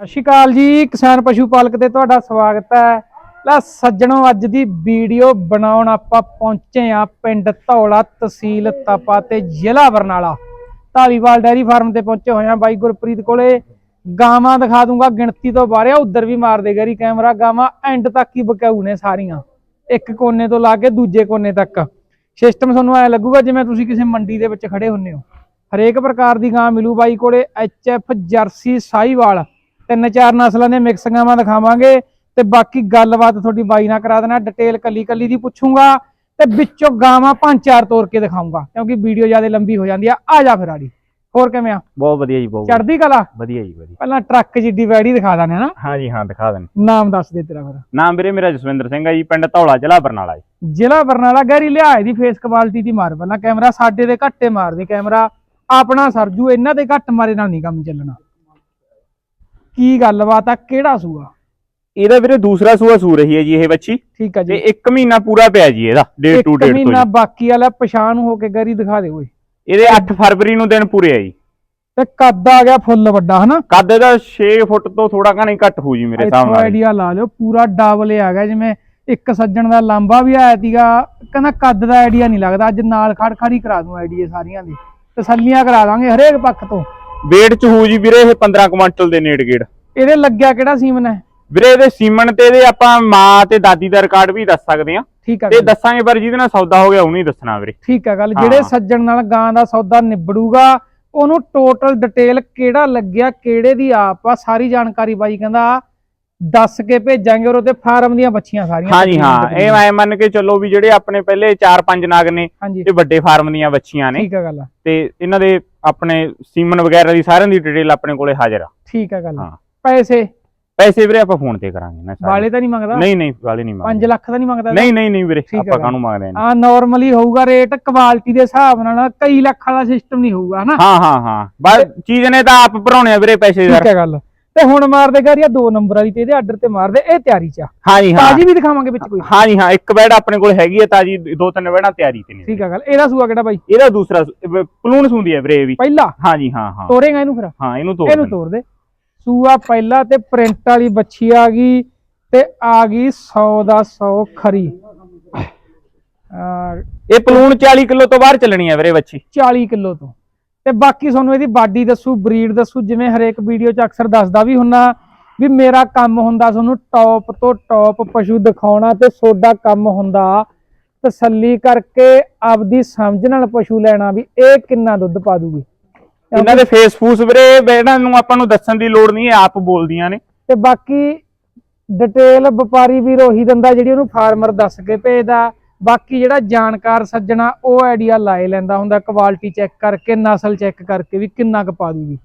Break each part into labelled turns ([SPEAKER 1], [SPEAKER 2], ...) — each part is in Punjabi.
[SPEAKER 1] ਸਤਿ ਸ਼੍ਰੀ ਅਕਾਲ ਜੀ, ਕਿਸਾਨ ਪਸ਼ੂ ਪਾਲਕ ਤੇ ਤੁਹਾਡਾ ਸਵਾਗਤ ਹੈ। ਲੈ ਸੱਜਣੋ, ਅੱਜ ਦੀ ਵੀਡੀਓ ਬਣਾਉਣ ਆਪਾਂ ਪਹੁੰਚੇ ਆ ਪਿੰਡ ਧੌਲਾ ਤਹਿਸੀਲ ਤਪਾ ਤੇ ਜ਼ਿਲ੍ਹਾ ਬਰਨਾਲਾ। ਧਾਲੀਵਾਲ ਡੈਰੀ ਫਾਰਮ ਤੇ ਪਹੁੰਚੇ ਹੋਏ ਆ ਬਾਈ ਗੁਰਪ੍ਰੀਤ ਕੋਲੇ। ਗਾਵਾਂ ਦਿਖਾ ਦੂੰਗਾ, ਗਿਣਤੀ ਤੋਂ ਬਾਹਰ ਆ, ਉਧਰ ਵੀ ਮਾਰ ਦੇ ਗਰੀ ਕੈਮਰਾ। ਗਾਵਾਂ ਐਂਡ ਤੱਕ ਹੀ ਬਕਾਊ ਨੇ ਸਾਰੀਆਂ। ਇੱਕ ਕੋਨੇ ਤੋਂ ਲਾ ਕੇ ਦੂਜੇ ਕੋਨੇ ਤੱਕ। ਸਿਸਟਮ ਤੁਹਾਨੂੰ ਐ ਲੱਗੂਗਾ ਜਿਵੇਂ ਤੁਸੀਂ ਕਿਸੇ ਮੰਡੀ ਦੇ ਵਿੱਚ ਖੜੇ ਹੁੰਨੇ ਹੋ। ਹਰੇਕ ਪ੍ਰਕਾਰ ਦੀ ਗਾਂ ਮਿਲੂ ਬਾਈ ਕੋਲੇ ਐਚ ਐਫ ਜਰਸੀ ਸਾਈਵਾਲ ਤਿੰਨ ਚਾਰ ਨਸਲਾਂ ਦੇ ਮਿਕਸ ਗਾਵਾਂ ਦਿਖਾਵਾਂਗੇ ਤੇ ਬਾਕੀ ਗੱਲਬਾਤ ਤੁਹਾਡੀ ਬਾਈ ਨਾਲ ਕਰਾ ਦੇਣਾ ਡਿਟੇਲ ਕੱਲੀ ਕੱਲੀ ਦੀ ਪੁੱਛੂੰਗਾ ਤੇ ਵਿੱਚੋਂ ਗਾਵਾਂ ਪੰਜ ਚਾਰ ਤੋੜ ਕੇ ਦਿਖਾਉਂਗਾ ਕਿਉਂਕਿ ਵੀਡੀਓ ਜ਼ਿਆਦਾ ਲੰਬੀ ਹੋ ਜਾਂਦੀ ਆ। ਆ ਜਾ ਫਿਰ ਆੜੀ। ਹੋਰ ਕਿਵੇਂ ਆ?
[SPEAKER 2] ਬਹੁਤ ਵਧੀਆ ਜੀ ਬਹੁਤ।
[SPEAKER 1] ਚੜਦੀ ਕਲਾ?
[SPEAKER 2] ਵਧੀਆ ਜੀ ਵਧੀਆ।
[SPEAKER 1] ਪਹਿਲਾਂ ਟਰੱਕ ਜਿੱਡੀ ਵੈੜੀ ਦਿਖਾ ਦਾਨੇ ਹਨਾ
[SPEAKER 2] ਹਾਂ ਜੀ ਹਾਂ ਦਿਖਾ ਦੇਣ
[SPEAKER 1] ਨਾਮ ਦੱਸ ਦੇ ਤੇਰਾ ਫਿਰ।
[SPEAKER 2] ਨਾਮ ਵੀਰੇ ਮੇਰਾ ਜਸਵਿੰਦਰ ਸਿੰਘ ਹੈ ਜੀ ਪਿੰਡ ਧੌਲਾ ਜ਼ਿਲ੍ਹਾ ਬਰਨਾਲਾ ਜੀ।
[SPEAKER 1] ਜ਼ਿਲ੍ਹਾ ਬਰਨਾਲਾ ਗੈਰੀ ਲਿਆਏ ਦੀ ਫੇਸ ਕੁਆਲਿਟੀ ਦੀ ਮਾਰ। ਪਹਿਲਾਂ ਕੈਮਰਾ ਸਾਡੇ ਦੇ ਘੱਟੇ ਮਾਰਦੀ ਕੈਮਰਾ ਆਪਣਾ ਸਰਜੂ ਇਹਨਾਂ ਦੇ ਘੱਟ ਮਾਰੇ ਨਾਲ ਨਹੀਂ ਕੰਮ ਚੱਲਣਾ। ਕੀ ਗੱਲਬਾਤ ਆ? ਕਿਹੜਾ ਸੂਆ?
[SPEAKER 2] ਇਹਦਾ ਵੀਰੇ ਦੂਸਰਾ ਸੂਆ ਸੂ ਰਹੀ ਹੈ ਜੀ ਇਹ ਬੱਚੀ।
[SPEAKER 1] ਠੀਕ ਆ
[SPEAKER 2] ਤੇ
[SPEAKER 1] ਜੀ
[SPEAKER 2] 1 ਮਹੀਨਾ ਪੂਰਾ ਪਿਆ ਜੀ ਇਹਦਾ ਡੇਟ ਟੂ ਡੇਟ ਤੋਂ
[SPEAKER 1] ਮਹੀਨਾ
[SPEAKER 2] ਜੀ।
[SPEAKER 1] ਬਾਕੀ ਵਾਲਾ ਪਛਾਣ ਹੋ ਕੇ ਗੈਰੀ ਦਿਖਾ ਦੇ ਓਏ।
[SPEAKER 2] ਇਹਦੇ 8 ਫਰਵਰੀ ਨੂੰ ਦਿਨ ਪੂਰੇ ਆ ਜੀ।
[SPEAKER 1] ਤੇ ਕੱਦ ਆ ਗਿਆ ਫੁੱਲ ਵੱਡਾ ਹਨਾ?
[SPEAKER 2] ਕੱਦ ਇਹਦਾ 6 ਫੁੱਟ ਤੋਂ ਥੋੜਾ ਘਣੀ ਘੱਟ ਹੋ ਜੀ ਮੇਰੇ ਹਿਸਾਬ
[SPEAKER 1] ਇੱਥੋਂ
[SPEAKER 2] ਨਾਲ।
[SPEAKER 1] ਆਈਡੀਆ ਲਾ ਲਿਓ ਪੂਰਾ ਡਬਲ ਆ ਗਿਆ ਜਿਵੇਂ ਇੱਕ ਸੱਜਣ ਦਾ ਲਾਂਬਾ ਵੀ ਆਇਆ ਸੀਗਾ ਕਹਿੰਦਾ ਕੱਦ ਦਾ ਆਈਡੀਆ ਨਹੀਂ ਲੱਗਦਾ ਅੱਜ ਨਾਲ ਖੜ ਖੜ ਹੀ ਕਰਾ ਦੂੰ ਆਈਡੀਆ ਸਾਰੀਆਂ ਦੀ। ਤਸੱਲੀਆਂ ਕਰਾ ਦਾਂਗੇ ਹਰੇਕ ਪੱਖ ਤੋਂ।
[SPEAKER 2] Weight ਚ ਹੋ ਜੀ ਵੀਰੇ ਇਹ 15 ਕੁਇੰਟਲ ਦੇ ਨੇੜ ਗੇੜ।
[SPEAKER 1] ਇਹਦੇ ਲੱਗਿਆ ਕਿਹੜਾ ਸੀਮਨ ਹੈ?
[SPEAKER 2] ਵੀਰੇ ਇਹਦੇ ਸੀਮਨ ਤੇ ਇਹਦੇ ਆਪਾਂ ਮਾਂ ਤੇ ਦਾਦੀ ਦਾ ਰਿਕਾਰਡ ਵੀ ਦੱਸ ਸਕਦੇ ਆ
[SPEAKER 1] ਠੀਕ ਆ
[SPEAKER 2] ਤੇ ਦੱਸਾਂਗੇ ਪਰ ਜਿਹਦੇ ਨਾਲ ਸੌਦਾ ਹੋ ਗਿਆ ਉਹਨੂੰ ਹੀ ਦੱਸਣਾ ਵੀਰੇ।
[SPEAKER 1] ਠੀਕ ਆ ਗੱਲ। ਜਿਹੜੇ ਸੱਜਣ ਨਾਲ ਗਾਂ ਦਾ ਸੌਦਾ ਨਿਬੜੂਗਾ ਉਹਨੂੰ ਟੋਟਲ ਡਿਟੇਲ ਕਿਹੜਾ ਲੱਗਿਆ ਕਿਹੜੇ ਦੀ ਆਪ ਆ ਸਾਰੀ ਜਾਣਕਾਰੀ ਬਾਈ ਕਹਿੰਦਾ ਦੱਸ ਕੇ ਭੇਜਾਂਗੇ ਔਰ ਉਹਦੇ ਫਾਰਮ ਦੀਆਂ ਬੱਚੀਆਂ ਸਾਰੀਆਂ
[SPEAKER 2] ਹਾਂ ਜੀ ਹਾਂ ਇਹ ਐ ਮੰਨ ਕੇ ਚੱਲੋ ਵੀ ਜਿਹੜੇ ਆਪਣੇ ਪਹਿਲੇ 4-5 ਨਾਗ ਨੇ
[SPEAKER 1] ਹਾਂਜੀ।
[SPEAKER 2] ਇਹ ਵੱਡੇ ਫਾਰਮ ਦੀਆਂ ਬੱਚੀਆਂ ਨੇ।
[SPEAKER 1] ਠੀਕ ਆ ਗੱਲ
[SPEAKER 2] ਤੇ ਇਹਨਾਂ ਦੇ ਆਪਣੇ ਸੀਮਨ ਵਗੈਰਾ ਦੀ ਸਾਰਿਆਂ ਦੀ ਡਿਟੇਲ ਆਪਣੇ ਕੋਲੇ ਹਾਜ਼ਰ ਆ।
[SPEAKER 1] ਠੀਕ ਆ ਗੱਲ। ਪੈਸੇ?
[SPEAKER 2] ਪੈਸੇ ਵੀਰੇ ਆਪਾਂ ਫੋਨ ਤੇ ਕਰਾਂਗੇ ਨਾ ਸਾਰੇ।
[SPEAKER 1] ਵਾਲੇ ਤਾਂ ਨਹੀਂ ਮੰਗਦਾ?
[SPEAKER 2] ਨਹੀਂ ਨਹੀਂ ਵਾਲੇ ਨਹੀਂ
[SPEAKER 1] 5
[SPEAKER 2] ਮੰਗਦੇ
[SPEAKER 1] ਲੱਖ ਦਾ ਨਹੀਂ ਮੰਗਦਾ
[SPEAKER 2] ਨਹੀਂ ਨਹੀਂ ਨਹੀਂ ਵੀਰੇ
[SPEAKER 1] ਆ
[SPEAKER 2] ਆਪਾਂ। ਕਾਹਨੂੰ ਮੰਗਦੇ ਨੇ
[SPEAKER 1] ਆ ਨਾਰਮਲੀ ਹੋਊਗਾ ਰੇਟ ਕੁਆਲਿਟੀ ਦੇ ਹਿਸਾਬ ਨਾਲ ਕਈ ਲੱਖ ਵਾਲਾ ਸਿਸਟਮ ਨਹੀਂ ਹੋਊਗਾ ਹਨਾ?
[SPEAKER 2] ਹਾਂ ਹਾਂ ਹਾਂ। ਬਸ ਚੀਜ਼ ਨੇ ਤਾਂ ਆਪ ਭਰਾਉਣੇ ਆ ਵੀਰੇ ਪੈਸੇ ਯਾਰ।
[SPEAKER 1] ਠੀਕ ਹੈ ਗੱਲ ਤੇ ਹੁਣ ਮਾਰ ਦੇ ਗਾਰੀਆ ਦੋ ਨੰਬਰ ਵਾਲੀ ਤੇ ਇਹਦੇ ਆਰਡਰ ਤੇ ਮਾਰ ਦੇ ਇਹ ਤਿਆਰੀ ਚ ਆ।
[SPEAKER 2] ਹਾਂ ਜੀ ਹਾਂ।
[SPEAKER 1] ਤਾਜੀ ਵੀ ਦਿਖਾਵਾਂਗੇ ਵਿੱਚ ਕੋਈ।
[SPEAKER 2] ਹਾਂ ਜੀ ਹਾਂ ਇੱਕ ਬੈਡ ਆਪਣੇ ਕੋਲ ਹੈਗੀ ਹੈ ਤਾਜੀ ਦੋ ਤਿੰਨ ਬੈਡਾਂ ਤਿਆਰੀ ਤੇ ਨੇ।
[SPEAKER 1] ਠੀਕ ਹੈ ਗੱਲ। ਇਹਦਾ ਸੂਆ ਕਿਹੜਾ ਬਾਈ?
[SPEAKER 2] ਇਹਦਾ ਦੂਸਰਾ ਪਲੂਣ ਸੁੰਦੀ ਹੈ ਵੀਰੇ ਵੀ।
[SPEAKER 1] ਪਹਿਲਾ?
[SPEAKER 2] ਹਾਂ ਜੀ ਹਾਂ ਹਾਂ।
[SPEAKER 1] ਤੋਰੇਗਾ ਇਹਨੂੰ ਫਿਰ?
[SPEAKER 2] ਹਾਂ ਇਹਨੂੰ ਤੋੜ
[SPEAKER 1] ਇਹਨੂੰ। ਤੋੜ ਦੇ। ਸੂਆ ਪਹਿਲਾ ਤੇ ਪ੍ਰਿੰਟ ਵਾਲੀ ਬੱਚੀ ਆ ਗਈ ਤੇ ਆ ਗਈ 100 ਦਾ 100 ਖਰੀ। ਆ
[SPEAKER 2] ਇਹ ਪਲੂਣ 40 ਕਿਲੋ ਤੋਂ ਬਾਹਰ ਚੱਲਣੀ ਹੈ ਵੀਰੇ ਬੱਚੀ
[SPEAKER 1] 40 ਕਿਲੋ ਤੋਂ। ਤੇ ਬਾਕੀ ਤੁਹਾਨੂੰ ਇਹਦੀ ਬਾਡੀ ਦੱਸੂ ਬਰੀਡ ਦੱਸੂ ਜਿਵੇਂ ਹਰੇਕ ਵੀਡੀਓ 'ਚ ਅਕਸਰ ਦੱਸਦਾ ਵੀ ਹੁੰਨਾ ਵੀ ਮੇਰਾ ਕੰਮ ਹੁੰਦਾ ਤੁਹਾਨੂੰ ਟੌਪ ਤੋਂ ਟੌਪ ਪਸ਼ੂ ਦਿਖਾਉਣਾ ਤੇ ਸੋਡਾ ਕੰਮ ਹੁੰਦਾ। ਤਸੱਲੀ ਕਰਕੇ ਆਪਦੀ ਸਮਝ ਨਾਲ ਪਸ਼ੂ ਲੈਣਾ ਵੀ ਇਹ ਕਿੰਨਾ ਦੁੱਧ ਪਾ ਦੂਗੀ।
[SPEAKER 2] ਇਹਨਾਂ ਦੇ ਫੇਸ ਫੂਸ ਵੀਰੇ ਬੈਡਾਂ ਨੂੰ ਆਪਾਂ ਨੂੰ ਦੱਸਣ ਦੀ ਲੋੜ ਨਹੀਂ ਇਹ ਆਪ ਬੋਲਦੀਆਂ ਨੇ।
[SPEAKER 1] ਤੇ ਬਾਕੀ ਡਿਟੇਲ ਵਪਾਰੀ ਵੀਰ ਉਹੀ ਦਿੰਦਾ ਜਿਹੜੀ ਉਹਨੂੰ ਫਾਰਮਰ ਦੱਸ ਕੇ ਭੇਜਦਾ। ਬਾਕੀ ਜਿਹੜਾ ਜਾਣਕਾਰ ਸੱਜਣਾ ਉਹ ਆਈਡੀਆ ਲਾਏ ਲੈਂਦਾ ਹੁੰਦਾ ਕੁਆਲਿਟੀ ਚੈੱਕ ਕਰਕੇ ਨਸਲ ਚੈੱਕ ਕਰਕੇ ਵੀ ਕਿੰਨਾ ਕੁ ਪਾ ਦੂਗੀ।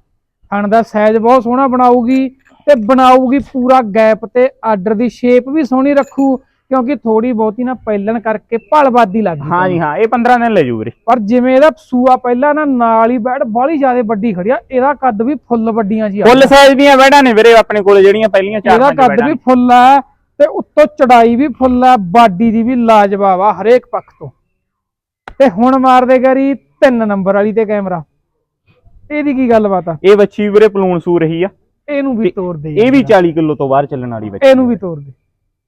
[SPEAKER 1] ਥਣ ਦਾ ਸਾਈਜ਼ ਬਹੁਤ ਸੋਹਣਾ ਬਣਾਊਗੀ ਤੇ ਬਣਾਊਗੀ ਪੂਰਾ ਗੈਪ ਤੇ ਆਰਡਰ ਦੀ ਸ਼ੇਪ ਵੀ ਸੋਹਣੀ ਰੱਖੂ ਕਿਉਂਕਿ ਥੋੜੀ ਬਹੁਤੀ ਨਾ ਪਹਿਲਣ ਕਰਕੇ ਭਲਵਾਦੀ ਲੱਗਦੀ
[SPEAKER 2] ਹਾਂ ਜੀ ਹਾਂ ਇਹ 15 ਦਿਨ ਲੈ ਜੂ ਵੀਰੇ।
[SPEAKER 1] ਪਰ ਜਿਵੇਂ ਇਹਦਾ ਸੂਆ ਪਹਿਲਾਂ ਨਾ ਨਾਲ ਹੀ ਬੈਠ ਬਾਹਲੀ ਜ਼ਿਆਦਾ ਵੱਡੀ ਖੜਿਆ ਇਹਦਾ ਕੱਦ ਵੀ ਫੁੱਲ ਵੱਡੀਆਂ ਜੀ ਆ।
[SPEAKER 2] ਫੁੱਲ ਸਾਈਜ਼ ਦੀਆਂ ਬੈਡਾਂ ਨੇ ਵੀਰੇ ਆਪਣੇ ਕੋਲੇ ਜਿਹੜੀਆਂ ਪਹਿਲੀਆਂ ਚਾਰ
[SPEAKER 1] ਇਹਦਾ ਕੱਦ ਵੀ। ਫੁੱਲ ਹੈ ਤੇ ਉੱਤੋਂ ਚੜਾਈ ਵੀ ਫੁੱਲ ਹੈ ਬਾਡੀ ਦੀ ਵੀ ਲਾਜਵਾਬ ਆ ਹਰੇਕ ਪੱਖ ਤੋਂ। ਤੇ ਹੁਣ ਮਾਰਦੇ ਗਰੀ ਤਿੰਨ ਨੰਬਰ ਵਾਲੀ ਤੇ ਕੈਮਰਾ। ਇਹਦੀ ਕੀ ਗੱਲਬਾਤ ਆ?
[SPEAKER 2] ਇਹ ਬੱਚੀ ਵੀਰੇ ਪਲੂਣ ਸੂ ਰਹੀ ਆ।
[SPEAKER 1] ਇਹਨੂੰ ਵੀ ਤੋੜ ਦੇ।
[SPEAKER 2] ਇਹ ਵੀ
[SPEAKER 1] ਯਾਰ।
[SPEAKER 2] 40 ਕਿਲੋ ਤੋਂ ਬਾਹਰ ਚੱਲਣ ਵਾਲੀ ਬੱਚੀ
[SPEAKER 1] ਇਹਨੂੰ ਵੀ ਤੋੜ ਦੇ।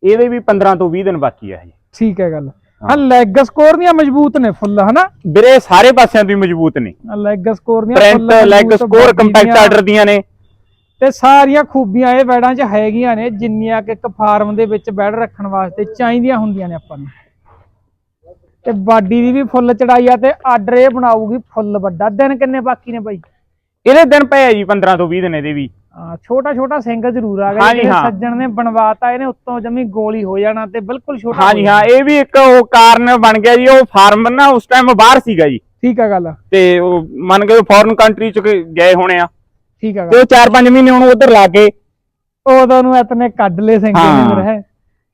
[SPEAKER 2] ਇਹਦੇ ਵੀ 15 ਤੋਂ 20 ਦਿਨ ਬਾਕੀ ਆ ਜੀ
[SPEAKER 1] ਠੀਕ ਹੈ ਗੱਲ। ਹਾਂ। ਲੈਗ ਸਕੋਰ ਦੀਆਂ ਮਜ਼ਬੂਤ ਨੇ ਫੁੱਲ ਹਨਾ?
[SPEAKER 2] ਵੀਰੇ ਸਾਰੇ ਪਾਸਿਆਂ ਤੋਂ ਮਜ਼ਬੂਤ ਨੇ।
[SPEAKER 1] ਲੈਗ ਸਕੋਰ ਦੀਆਂ full
[SPEAKER 2] leg score compact. Order ਦੀਆਂ ਨੇ।
[SPEAKER 1] ਤੇ ਸਾਰੀਆਂ ਖੂਬੀਆਂ ਇਹ ਬੈੜਾਂ 'ਚ ਹੈਗੀਆਂ ਨੇ ਜਿੰਨੀਆਂ ਕਿ ਇੱਕ ਫਾਰਮ ਦੇ ਵਿੱਚ ਬੈੜ ਰੱਖਣ ਵਾਸਤੇ ਚਾਹੀਦੀਆਂ ਹੁੰਦੀਆਂ ਨੇ ਆਪਾਂ ਨੂੰ। ਤੇ ਬਾਡੀ ਦੀ ਵੀ ਫੁੱਲ ਚੜਾਈ ਆ ਤੇ ਆਰਡਰ ਇਹ ਬਣਾਊਗੀ ਫੁੱਲ ਵੱਡਾ। ਦਿਨ ਕਿੰਨੇ ਬਾਕੀ ਨੇ ਬਾਈ?
[SPEAKER 2] ਇਹਦੇ ਦਿਨ ਪਏ ਆ ਜੀ 15 ਤੋਂ 20 ਦਿਨ ਇਹਦੇ ਵੀ।
[SPEAKER 1] ਹਾਂ ਛੋਟਾ ਛੋਟਾ ਸਿੰਘ ਜ਼ਰੂਰ ਆ ਗਿਆ
[SPEAKER 2] ਹਾਂਜੀ,
[SPEAKER 1] ਜਿਹੜੇ। ਸੱਜਣ ਨੇ ਬਣਵਾਤਾ ਇਹਨੇ ਉੱਤੋਂ ਜਮੀ ਗੋਲੀ ਹੋ ਜਾਣਾ ਤੇ ਬਿਲਕੁਲ ਛੋਟਾ
[SPEAKER 2] ਹਾਂ
[SPEAKER 1] ਹੋ
[SPEAKER 2] ਇਹ ਵੀ ਇੱਕ ਉਹ ਕਾਰਨ ਬਣ ਗਿਆ ਜੀ ਉਹ ਫਾਰਮ ਨਾ ਉਸ ਟਾਈਮ ਬਾਹਰ ਸੀਗਾ ਜੀ।
[SPEAKER 1] ਠੀਕ ਆ ਗੱਲ।
[SPEAKER 2] ਤੇ ਉਹ ਮੰਨ ਕੇ ਫੋਰਨ ਕੰਟਰੀ ਚ ਗਏ ਹੋਣੇ ਆ।
[SPEAKER 1] ਠੀਕ ਆ
[SPEAKER 2] ਤੇ
[SPEAKER 1] ਗੱਲ
[SPEAKER 2] ਉਹ 4-5 ਮਹੀਨੇ ਹੁਣ ਉਧਰ ਲਾ ਕੇ
[SPEAKER 1] ਉਦੋਂ ਨੂੰ ਇਤਨੇ ਕੱਢ ਲਏ ਸਿੰਘ
[SPEAKER 2] ਹਾਂ।
[SPEAKER 1] ਨੇ ਮੇਰੇ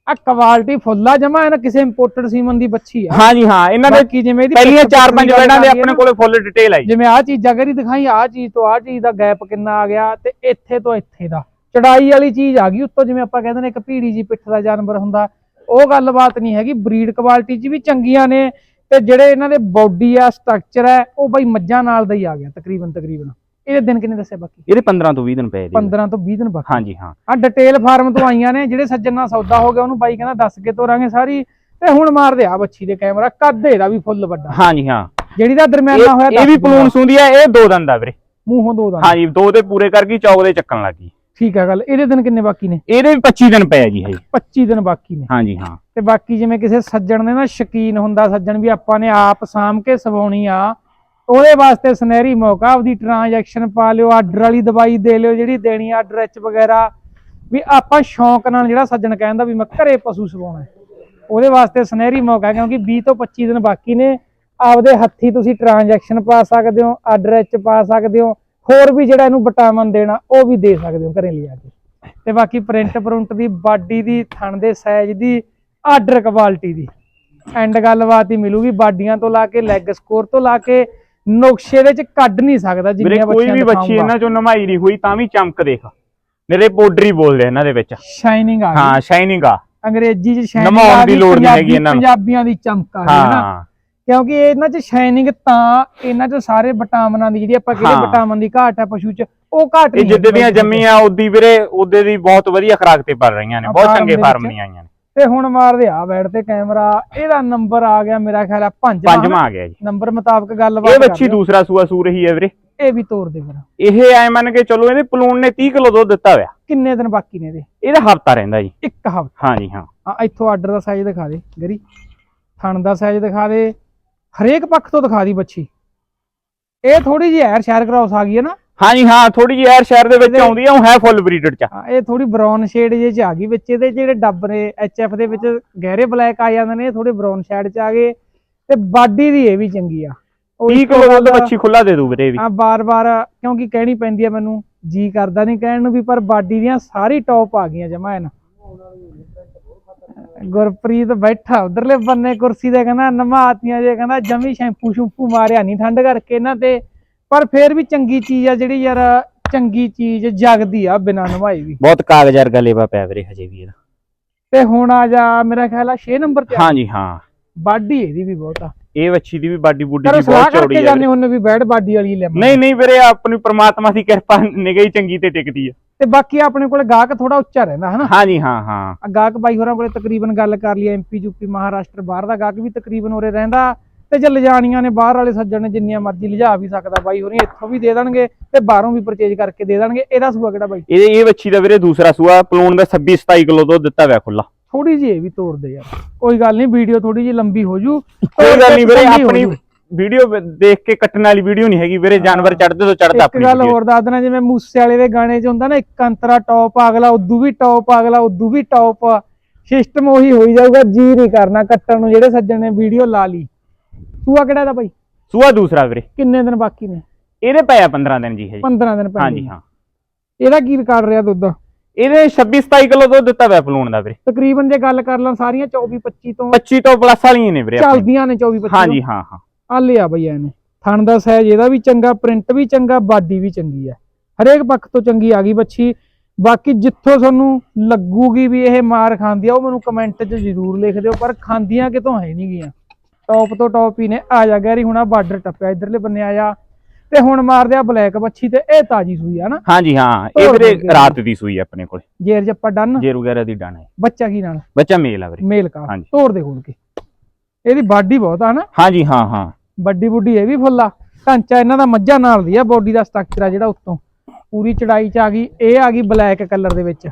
[SPEAKER 1] ਆ ਕੁਆਲਿਟੀ ਫੁੱਲਾ ਜਮਾ ਇਹਨਾਂ ਕਿਸੇ ਇੰਪੋਰਟਡ ਸੀਮਨ ਦੀ ਬੱਚੀ ਆ।
[SPEAKER 2] ਹਾਂ ਜੀ ਹਾਂ ਇਹਨਾਂ ਦੇ
[SPEAKER 1] ਬਾਕੀ ਜਿਵੇਂ ਇਹਦੀ
[SPEAKER 2] ਪਹਿਲੀਆਂ
[SPEAKER 1] picture
[SPEAKER 2] 4-5
[SPEAKER 1] ਦੀ ਗੱਲ
[SPEAKER 2] ਬੈਡਾਂ ਦੇ
[SPEAKER 1] ਕਰੀਏ
[SPEAKER 2] ਆਪਣੇ
[SPEAKER 1] ਨਾ,
[SPEAKER 2] ਕੋਲੇ ਫੁੱਲ ਡਿਟੇਲ ਆਈ
[SPEAKER 1] ਜਿਵੇਂ ਆ ਚੀਜ਼ਾਂ ਕਰੀ ਦਿਖਾਈ ਆ ਚੀਜ਼ ਤੋਂ ਆ ਚੀਜ਼ ਦਾ ਗੈਪ ਕਿੰਨਾ ਆ ਗਿਆ ਤੇ ਇੱਥੇ ਤੋਂ ਇੱਥੇ ਦਾ। ਚੜਾਈ ਵਾਲੀ ਚੀਜ਼ ਆ ਗਈ ਉੱਤੋਂ ਜਿਵੇਂ ਆਪਾਂ ਕਹਿੰਦੇ ਨੇ ਇੱਕ ਭੀੜੀ ਜੀ ਪਿੱਠ ਦਾ ਜਾਨਵਰ ਹੁੰਦਾ ਉਹ ਗੱਲਬਾਤ ਨਹੀਂ ਹੈਗੀ ਬਰੀਡ ਕੁਆਲਿਟੀ 'ਚ ਵੀ ਚੰਗੀਆਂ ਨੇ ਤੇ ਜਿਹੜੇ ਇਹਨਾਂ ਦੇ ਬਾਡੀ ਆ ਸਟਰਕਚਰ ਹੈ ਉਹ ਬਈ ਮੱਝਾਂ ਨਾਲ ਦਾ ਹੀ ਆ ਗਿਆ ਤਕਰੀਬਨ ਤਕਰੀਬਨ ਇਹਦੇ ਦਿਨ ਕਿੰਨੇ ਦੱਸਿਆ ਬਾਕੀ?
[SPEAKER 2] ਇਹਦੇ 15 ਤੋਂ 20 ਦਿਨ ਪਏ ਜੀ
[SPEAKER 1] 15 ਤੋਂ 20 ਦਿਨ ਬਾਕੀ।
[SPEAKER 2] ਹਾਂਜੀ ਹਾਂ।
[SPEAKER 1] ਆ ਡਿਟੇਲ ਫਾਰਮ ਤੋਂ ਆਈਆਂ ਨੇ ਜਿਹੜੇ ਸੱਜਣ ਨਾਲ ਸੌਦਾ ਹੋ ਗਿਆ ਉਹਨੂੰ ਬਾਈ ਕਹਿੰਦਾ ਦੱਸ ਕੇ ਤੋਰਾਂਗੇ ਸਾਰੀ ਤੇ ਹੁਣ ਮਾਰਦੇ ਆ ਬੱਚੀ ਦੇ ਕੈਮਰਾ ਕੱਦ ਇਹਦਾ ਵੀ ਫੁੱਲ ਵੱਡਾ।
[SPEAKER 2] ਹਾਂਜੀ ਹਾਂ।
[SPEAKER 1] ਜਿਹੜੀ ਦਾ ਦਰਮਿਆਨਾ ਹੋਇਆ
[SPEAKER 2] ਇਹ ਵੀ
[SPEAKER 1] ਦੱਸ।
[SPEAKER 2] ਪਲੂਨ ਸੁੰਦੀ ਆ ਇਹ ਦੋ ਦੰਦ ਆ ਵੀਰੇ।
[SPEAKER 1] ਮੂੰਹੋਂ ਦੋ ਦਾ
[SPEAKER 2] ਹਾਂਜੀ ਦੋ ਤੇ ਪੂਰੇ ਕਰ ਗਈ ਚੌਕ ਦੇ ਚੱਕਣ ਲੱਗੀ
[SPEAKER 1] ਠੀਕ ਆ ਗੱਲ। ਇਹਦੇ ਦਿਨ ਕਿੰਨੇ ਬਾਕੀ ਨੇ?
[SPEAKER 2] ਇਹਦੇ ਵੀ 25 ਦਿਨ ਪਏ ਜੀ ਹਜੇ।
[SPEAKER 1] 25 ਦਿਨ ਬਾਕੀ ਨੇ।
[SPEAKER 2] ਹਾਂਜੀ ਹਾਂ।
[SPEAKER 1] ਤੇ ਬਾਕੀ ਜਿਵੇਂ ਕਿਸੇ ਸੱਜਣ ਨੇ ਨਾ ਸ਼ਕੀਨ ਹੁੰਦਾ ਸੱਜਣ ਵੀ ਆਪਾਂ ਨੇ ਆਪ ਸਾਂਭ ਕੇ ਸਵਾਉਣੀ ਆ ਉਹਦੇ ਵਾਸਤੇ ਸੁਨਹਿਰੀ ਮੌਕਾ, ਆਪਦੀ ਟ੍ਰਾਂਜੈਕਸ਼ਨ ਪਾ ਲਿਓ ਆਰਡਰ ਵਾਲੀ ਦਵਾਈ ਦੇ ਲਿਓ, ਜਿਹੜੀ ਦੇਣੀ ਆਰਡਰ ਐਚ ਵਗੈਰਾ। ਵੀ ਆਪਾਂ ਸ਼ੌਂਕ ਨਾਲ ਜਿਹੜਾ ਸੱਜਣ ਕਹਿੰਦਾ ਵੀ ਮੈਂ ਘਰੇ ਪਸ਼ੂ ਸਵਾਉਣਾ ਉਹਦੇ ਵਾਸਤੇ ਸੁਨਹਿਰੀ ਮੌਕਾ ਕਿਉਂਕਿ 20 ਤੋਂ 25 ਦਿਨ ਬਾਕੀ ਨੇ। ਆਪਦੇ ਹੱਥੀ ਤੁਸੀਂ ਟ੍ਰਾਂਜੈਕਸ਼ਨ ਪਾ ਸਕਦੇ ਹੋ ਆਰਡਰ ਐਚ ਪਾ ਸਕਦੇ ਹੋ। ਹੋਰ ਵੀ ਜਿਹੜਾ ਇਹਨੂੰ ਵਿਟਾਮਿਨ ਦੇਣਾ, ਉਹ ਵੀ ਦੇ ਸਕਦੇ ਹੋ ਘਰੇ ਲਿਆ ਕੇ। ਤੇ ਬਾਕੀ ਪ੍ਰਿੰਟ ਪ੍ਰਿੰਟ ਦੀ, ਬਾਡੀ ਦੀ, ਥਣ ਦੇ ਸਾਈਜ਼ ਦੀ ਆਰਡਰ ਕੁਆਲਿਟੀ ਦੀ। ਐਂਡ ਗੱਲਬਾਤ ਹੀ ਮਿਲੂਗੀ, ਬਾਡੀਆਂ ਤੋਂ ਲਾ ਕੇ ਲੈਗ ਸਕੋਰ ਤੋਂ ਲਾ ਕੇ ਨੁਕਸ਼ੇ ਦੇ ਚ ਕੱਢ ਨਹੀਂ ਸਕਦਾ ਜਿੰਨੀਆਂ
[SPEAKER 2] ਕੋਈ ਵੀ ਬੱਚੀ ਇਹਨਾਂ ਚੋਂ ਨਮਾਈ ਨਹੀਂ ਹੋਈ ਤਾਂ ਵੀ ਚਮਕ ਦੇਖ ਮੇਰੇ ਪਾਊਡਰ ਹੀ ਬੋਲਦੇ ਇਹਨਾਂ ਦੇ ਵਿੱਚ
[SPEAKER 1] ਸ਼ਾਈਨਿੰਗ ਆ
[SPEAKER 2] ਹਾਂ ਸ਼ਾਈਨਿੰਗ ਆ
[SPEAKER 1] ਅੰਗਰੇਜ਼ੀ ਚ ਸ਼ਾਈਨਿੰਗ
[SPEAKER 2] ਨਮਾਉਣ ਦੀ ਲੋੜ ਨਹੀਂ ਹੈਗੀ ਇਹਨਾਂ ਨੂੰ।
[SPEAKER 1] ਪੰਜਾਬੀਆਂ ਦੀ ਚਮਕ ਆ ਹੈ ਨਾ ਕਿਉਂਕਿ ਇਹਨਾਂ ਚ ਸ਼ਾਈਨਿੰਗ ਤਾਂ ਇਹਨਾਂ ਚ ਸਾਰੇ ਵਿਟਾਮਿਨਾਂ ਦੀ ਜਿਹੜੀ ਆਪਾਂ ਕਿਹੜੇ। ਵਿਟਾਮਿਨ ਦੀ ਘਾਟ ਹੈ ਪਸ਼ੂ ਚ ਉਹ ਘਾਟ
[SPEAKER 2] ਇਹ
[SPEAKER 1] ਨਹੀਂ
[SPEAKER 2] ਜਿੱਦ ਦੀਆਂ। ਜੰਮੀਆਂ ਉਦੀ ਵੀਰੇ ਉਹਦੇ ਦੀ ਬਹੁਤ ਵਧੀਆ ਖਰਾਕ ਤੇ ਪੜ ਰਹੀਆਂ ਨੇ ਬਹੁਤ ਚੰਗੇ ਫਾਰਮ। ਦੀਆਂ ਆਈਆਂ ਨੇ
[SPEAKER 1] ਤੇ ਹੁਣ ਮਾਰਦੇ ਆ ਬੈਠ ਤੇ ਕੈਮਰਾ ਇਹਦਾ ਨੰਬਰ ਆ ਗਿਆ ਮੇਰਾ ਖਿਆਲ ਆ ਪੰਜਵਾਂ
[SPEAKER 2] ਪੰਜਵਾਂ ਆ ਗਿਆ ਜੀ।
[SPEAKER 1] ਨੰਬਰ ਮੁਤਾਬਕ ਗੱਲਬਾਤ
[SPEAKER 2] ਇਹ ਬੱਚੀ। ਦੂਸਰਾ ਸੂਆ ਸੂ ਰਹੀ ਹੈ ਵੀਰੇ।
[SPEAKER 1] ਇਹ ਵੀ ਤੋੜ ਦੇ ਫਿਰ।
[SPEAKER 2] ਇਹ ਐ ਮੰਨ ਕੇ ਚਲੋ ਇਹਦੇ ਪਲੂਨ ਨੇ 30 ਕਿਲੋ ਦੁੱਧ ਦਿੱਤਾ ਹੋਇਆ।
[SPEAKER 1] ਕਿੰਨੇ ਦਿਨ ਬਾਕੀ ਨੇ ਇਹਦੇ?
[SPEAKER 2] ਇਹਦਾ ਹਫਤਾ ਰਹਿੰਦਾ ਜੀ।
[SPEAKER 1] ਇੱਕ ਹਫ਼ਤਾ।
[SPEAKER 2] ਹਾਂਜੀ ਹਾਂ।
[SPEAKER 1] ਆ ਇੱਥੋਂ ਆਰਡਰ ਦਾ ਸਾਈਜ਼ ਦਿਖਾ ਦੇ ਗਰੀ। ਥਣ ਦਾ ਸਾਈਜ਼ ਦਿਖਾ ਦੇ। ਹਰੇਕ ਪੱਖ ਤੋਂ ਦਿਖਾ ਦੀ ਬੱਚੀ ਇਹ ਥੋੜੀ ਜਿਹੀ ਐਰ ਸ਼ਹਿਰ ਕ੍ਰਾਸ ਆ ਗਈ ਹੈ ਨਾ।
[SPEAKER 2] ਹਾਂਜੀ ਹਾਂ ਥੋੜੀ ਜਿਹੀ ਐਰ ਸ਼ਹਿਰ ਦੇ ਵਿੱਚ ਆਉਂਦੀ ਆ ਉਹ ਹੈ ਫੁੱਲ ਬਰੀਡਡ ਚ।
[SPEAKER 1] ਹਾਂ, ਇਹ ਥੋੜੀ ਬ੍ਰਾਊਨ ਸ਼ੇਡ ਜੇ ਚ ਆ ਗਈ ਵਿੱਚ ਇਹਦੇ ਜਿਹੜੇ ਡੱਬ ਨੇ ਐਚਐਫ ਦੇ ਵਿੱਚ ਗਹਿਰੇ ਬਲੈਕ ਆ ਜਾਂਦੇ ਨੇ ਇਹ ਥੋੜੇ ਬ੍ਰਾਊਨ ਸ਼ੇਡ ਚ ਆ ਗਏ ਤੇ ਬਾਡੀ ਦੀ ਇਹ ਵੀ ਚੰਗੀ ਆ। ਉਹ
[SPEAKER 2] 30
[SPEAKER 1] ਇੱਕ
[SPEAKER 2] ਕਿਲੋ ਦੁੱਧ ਬੱਚੀ ਖੁੱਲਾ ਦੇ ਦੂ ਵੀਰੇ ਇਹ ਵੀ।
[SPEAKER 1] ਆ ਬਾਰ-ਬਾਰ ਕਿਉਂਕਿ ਕਹਿਣੀ ਪੈਂਦੀ ਆ ਮੈਨੂੰ ਜੀ ਕਰਦਾ ਨਹੀਂ ਕਹਿਣ ਨੂੰ ਵੀ ਪਰ ਬਾਡੀ ਦੀਆਂ ਸਾਰੀ ਟੌਪ ਆ ਗਈਆਂ ਜਮਾ ਇਹਨਾਂ। ਗੁਰਪ੍ਰੀਤ ਬੈਠਾ ਉਧਰਲੇ ਬੰਨੇ ਕੁਰਸੀ ਤੇ ਕਹਿੰਦਾ ਨਮਾਤੀਆਂ ਜੇ ਕਹਿੰਦਾ ਜਮੀ ਸ਼ੈਂਪੂ ਸ਼ੂਪੂ ਮਾਰਿਆ ਨਹੀਂ ਠੰਡ ਕਰਕੇ ਇਹਨਾਂ ਤੇ। ਪਰ ਫੇਰ ਵੀ ਚੰਗੀ ਚੀਜ਼ ਆ ਜਿਹੜੀ ਯਾਰ ਚੰਗੀ ਚੀਜ਼ ਜਗਦੀ ਆ ਬਿਨਾਂ ਨਵਾਈ ਵੀ।
[SPEAKER 2] ਬਹੁਤ ਕਾਗਜ਼ ਵਰਗਾ ਲੇਵਾ ਪਿਆ ਵੀਰੇ ਹਜੇ ਵੀ ਇਹਦਾ।
[SPEAKER 1] ਤੇ ਹੁਣ ਆ ਜਾ ਮੇਰਾ ਖਿਆਲ ਆ 6 ਨੰਬਰ ਤੇ
[SPEAKER 2] ਹਾਂਜੀ ਹਾਂ।
[SPEAKER 1] ਬਾਡੀ ਇਹਦੀ ਵੀ ਬਹੁਤ ਆ।
[SPEAKER 2] ਇਹ ਬੱਚੀ ਦੀ ਵੀ ਬਾਡੀ ਬੁੱਡੀ ਦੀ
[SPEAKER 1] ਸਲਾਹ
[SPEAKER 2] ਬਹੁਤ ਚੌੜੀ ਹੈ
[SPEAKER 1] ਜਾਂਦੇ ਹੁੰਨੇ ਵੀ ਬੈਡ ਬਾਡੀ ਵਾਲੀ ਲੈ
[SPEAKER 2] ਨਹੀਂ ਨਹੀਂ ਵੀਰੇ ਆਪਣੀ ਪ੍ਰਮਾਤਮਾ ਦੀ ਕਿਰਪਾ ਨਿਗਾਹ ਹੀ ਚੰਗੀ ਤੇ ਟਿਕਦੀ ਆ।
[SPEAKER 1] ਤੇ ਬਾਕੀ ਆਪਣੇ ਕੋਲ ਗਾਹਕ ਥੋੜਾ ਉੱਚਾ ਰਹਿੰਦਾ ਹਨਾ?
[SPEAKER 2] ਹਾਂਜੀ ਹਾਂ ਹਾਂ।
[SPEAKER 1] ਆ ਗਾਹਕ ਬਾਈ ਹੋਰਾਂ ਕੋਲੇ ਤਕਰੀਬਨ ਗੱਲ ਕਰ ਲਈ ਐਮਪੀ ਯੂਪੀ ਮਹਾਰਾਸ਼ਟਰ ਬਾਹਰ ਦਾ ਗਾਹਕ ਵੀ ਤਕਰੀਬਨ ਉਰੇ ਰਹਿੰਦਾ। ਤੇ ਜੇ ਲਿਜਾਣੀਆਂ ਨੇ ਬਾਹਰ ਵਾਲੇ ਸੱਜਣ ਨੇ ਜਿੰਨੀਆਂ ਮਰਜ਼ੀ ਲਿਜਾ ਵੀ ਸਕਦਾ ਬਾਈ ਹੋਰੀ ਇੱਥੋਂ ਵੀ ਦੇ ਦੇਣਗੇ ਤੇ ਬਾਹਰੋਂ ਵੀ ਪਰਚੇਜ ਕਰਕੇ ਦੇ ਦੇਣਗੇ। ਇਹਦਾ ਸੂਆ ਕਿਹੜਾ ਬਾਈ?
[SPEAKER 2] ਇਹ ਇਹ ਬੱਚੀ ਦਾ ਵੀਰੇ ਦੂਸਰਾ ਸੂਆ ਪਲੂਨ ਦਾ 26 27 ਕਿਲੋ ਦੁੱਧ ਦਿੱਤਾ ਹੋਇਆ ਖੁੱਲਾ
[SPEAKER 1] ਥੋੜੀ ਜਿਹੀ ਇਹ ਵੀ ਤੋੜ ਦੇ ਯਾਰ। ਕੋਈ ਗੱਲ ਨਹੀਂ ਵੀਡੀਓ ਥੋੜੀ ਜਿਹੀ ਲੰਬੀ ਹੋ ਜੂ।
[SPEAKER 2] ਕੋਈ ਗੱਲ ਨਹੀਂ ਵੀਰੇ ਆਪਣੀ
[SPEAKER 1] ਜੂ।
[SPEAKER 2] ਵੀਡੀਓ ਦੇਖ ਕੇ ਕੱਟਣ ਵਾਲੀ ਵੀਡੀਓ ਨਹੀਂ ਹੈਗੀ ਵੀਰੇ ਜਾਨਵਰ ਚੜਦੇ ਤੋਂ ਚੜਦਾ
[SPEAKER 1] ਇੱਕ
[SPEAKER 2] ਆਪਣੀ
[SPEAKER 1] ਗੱਲ
[SPEAKER 2] video।
[SPEAKER 1] ਹੋਰ ਦੱਸ ਦੇਣਾ ਜਿਵੇਂ ਮੂਸੇ ਵਾਲੇ ਦੇ ਗਾਣੇ 'ਚ ਹੁੰਦਾ ਨਾ ਇੱਕ ਅੰਤਰਾ ਟੌਪ ਅਗਲਾ ਉਦੋਂ ਵੀ ਟੌਪ ਅਗਲਾ ਉਦੋਂ ਵੀ ਟੌਪ ਸਿਸਟਮ ਉਹੀ ਹੋਈ ਜਾਊਗਾ ਜੀ ਨਹੀਂ ਕਰਨਾ ਕੱਟਣ ਨੂੰ ਜਿਹੜੇ ਸੱਜਣ ਨੇ ਵੀਡੀਓ ਲਾ ਲਈ। ਸੂਆ ਕਿਹੜਾ ਦਾ ਬਾਈ
[SPEAKER 2] ਸੂਆ ਦੂਸਰਾ ਵੀਰੇ।
[SPEAKER 1] ਕਿੰਨੇ ਦਿਨ ਬਾਕੀ ਨੇ?
[SPEAKER 2] ਇਹਦੇ ਪਿਆ 15 ਦਿਨ ਜੀ ਹਜੇ
[SPEAKER 1] 15 ਦਿਨ ਪੈਂਦੇ
[SPEAKER 2] ਹਾਂਜੀ ਹਾਂ।
[SPEAKER 1] ਇਹਦਾ ਕੀ ਰਿਕਾਰਡ ਰਿਹਾ ਦੁੱਧ?
[SPEAKER 2] ਇਹਦੇ 26 27 ਕਿਲੋ ਦੁੱਧ ਦਿੱਤਾ ਹੋਇਆ ਪਲੂਨ ਦਾ ਵੀਰੇ।
[SPEAKER 1] ਤਕਰੀਬਨ ਜੇ ਗੱਲ ਕਰ ਲਾਂ ਸਾਰੀਆਂ 24 25 ਤੋਂ
[SPEAKER 2] 25 ਤੋਂ ਪਲੱਸ ਵਾਲੀਆਂ ਨੇ ਵੀਰੇ।
[SPEAKER 1] ਚੱਲਦੀਆਂ ਨੇ 24 25
[SPEAKER 2] ਹਾਂਜੀ ਹਾਂ ਹਾਂ।
[SPEAKER 1] ਆ ਲਿਆ ਬਈ ਇਹਨੇ। ਥਣ ਦਾ ਸਾਈਜ਼ ਇਹਦਾ ਵੀ ਚੰਗਾ ਪ੍ਰਿੰਟ ਵੀ ਚੰਗਾ ਬਾਡੀ ਵੀ ਚੰਗੀ ਹੈ ਹਰੇਕ ਪੱਖ ਤੋਂ ਚੰਗੀ ਆ ਗਈ ਬੱਚੀ। ਬਾਕੀ ਜਿੱਥੋਂ ਤੁਹਾਨੂੰ ਲੱਗੂਗੀ ਵੀ ਇਹ ਮਾਰ ਖਾਂਦੀ ਆ ਉਹ ਮੈਨੂੰ ਕਮੈਂਟ 'ਚ ਜ਼ਰੂਰ ਲਿਖ ਦਿਓ ਪਰ ਖਾਂਦੀਆਂ ਕਿਤੋਂ ਹੈ ਨਹੀਂ ਗੀਆਂ। ਟੌਪ ਤੋਂ ਟੌਪ ਹੀ ਨੇ। ਆ ਜਾ ਗੈਰੀ ਹੁਣ ਆ ਬਾਰਡਰ ਟੱਪਿਆ ਇਧਰਲੇ ਬੰਨੇ ਆ ਜਾ ਤੇ ਹੁਣ ਮਾਰਦੇ ਆ ਬਲੈਕ ਬੱਚੀ ਤੇ ਇਹ ਤਾਜੀ ਸੂਈ ਆ ਨਾ।
[SPEAKER 2] ਹਾਂਜੀ ਹਾਂ ਇਹ ਵੀਰੇ। ਰਾਤ ਦੀ ਸੂਈ ਆ ਆਪਣੇ ਕੋਲ।
[SPEAKER 1] ਜੇਰ ਜੱਪਾ ਡਨ।
[SPEAKER 2] ਜੇਰ ਵਗੈਰਾ ਦੀ ਡਾਣਾ ਹੈ।
[SPEAKER 1] ਬੱਚਾ ਕੀ ਨਾਲ?
[SPEAKER 2] ਬੱਚਾ ਮੇਲ ਆ ਵੀਰੇ।
[SPEAKER 1] ਮੇਲ ਕਾ। ਤੋੜ ਦੇ ਖੋਲ ਕੇ। ਇਹਦੀ ਬਾਡੀ ਬਹੁਤ ਆ ਨਾ।
[SPEAKER 2] ਹਾਂਜੀ ਹਾਂ ਹਾਂ।
[SPEAKER 1] ਵੱਡੀ ਬੁੱਢੀ ਇਹ ਵੀ ਫੁੱਲ ਢਾਂਚਾ ਇਹਨਾਂ ਦਾ ਮੱਝਾਂ ਨਾਲ ਦੀ ਆ ਬੋਡੀ ਦਾ ਸਟਰਕਚਰ ਆ ਜਿਹੜਾ ਉੱਤੋਂ। ਪੂਰੀ ਚੜਾਈ ਚ ਆ ਗਈ ਇਹ ਆ ਗਈ ਬਲੈਕ ਕਲਰ ਦੇ ਵਿੱਚ।